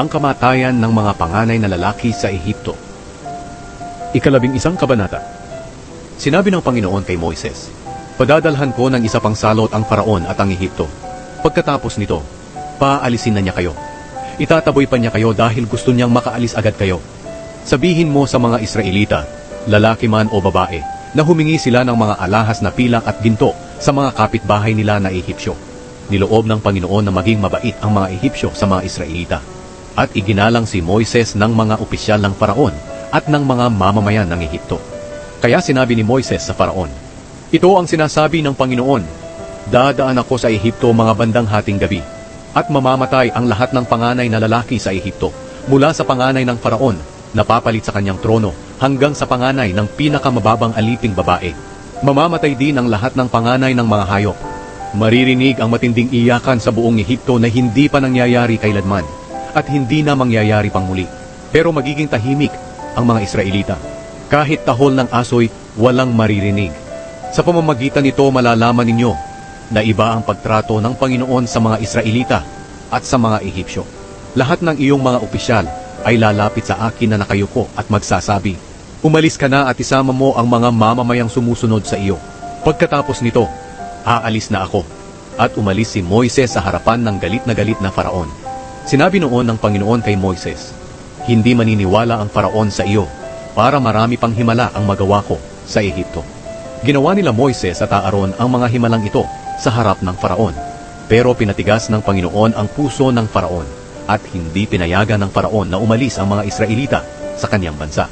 ang kamatayan ng mga panganay na lalaki sa Ehipto. Ikalabing isang kabanata. Sinabi ng Panginoon kay Moises, Padadalhan ko ng isa pang salot ang Faraon at ang Ehipto. Pagkatapos nito, paalisin na niya kayo. Itataboy pa niya kayo dahil gusto niyang makaalis agad kayo. Sabihin mo sa mga Israelita, lalaki man o babae, na humingi sila ng mga alahas na pilak at ginto sa mga kapitbahay nila na Ehipsyo. Niloob ng Panginoon na maging mabait ang mga Ehipsyo sa mga Israelita. At iginalang si Moises ng mga opisyal ng Faraon at ng mga mamamayan ng Ehipto. Kaya sinabi ni Moises sa Faraon, Ito ang sinasabi ng Panginoon, Dadaan ako sa Ehipto mga bandang hating gabi, at mamamatay ang lahat ng panganay na lalaki sa Ehipto, mula sa panganay ng Faraon, na papalit sa kanyang trono, hanggang sa panganay ng pinakamababang aliping babae. Mamamatay din ang lahat ng panganay ng mga hayop. Maririnig ang matinding iyakan sa buong Ehipto na hindi pa nangyayari kailanman, at hindi na mangyayari pang muli. Pero magiging tahimik ang mga Israelita. Kahit tahol ng asoy, walang maririnig. Sa pamamagitan nito malalaman ninyo na iba ang pagtrato ng Panginoon sa mga Israelita at sa mga Ehipsyo. Lahat ng iyong mga opisyal ay lalapit sa akin na nakayuko at magsasabi, Umalis ka na at isama mo ang mga mamamayang sumusunod sa iyo. Pagkatapos nito, aalis na ako. At umalis si Moises sa harapan ng galit na galit na Faraon. Sinabi noon ng Panginoon kay Moises, Hindi maniniwala ang Faraon sa iyo para marami pang himala ang magawa ko sa Ehipto. Ginawa nila Moises at Aaron ang mga himalang ito sa harap ng Faraon. Pero pinatigas ng Panginoon ang puso ng Faraon at hindi pinayagan ng Faraon na umalis ang mga Israelita sa kanyang bansa.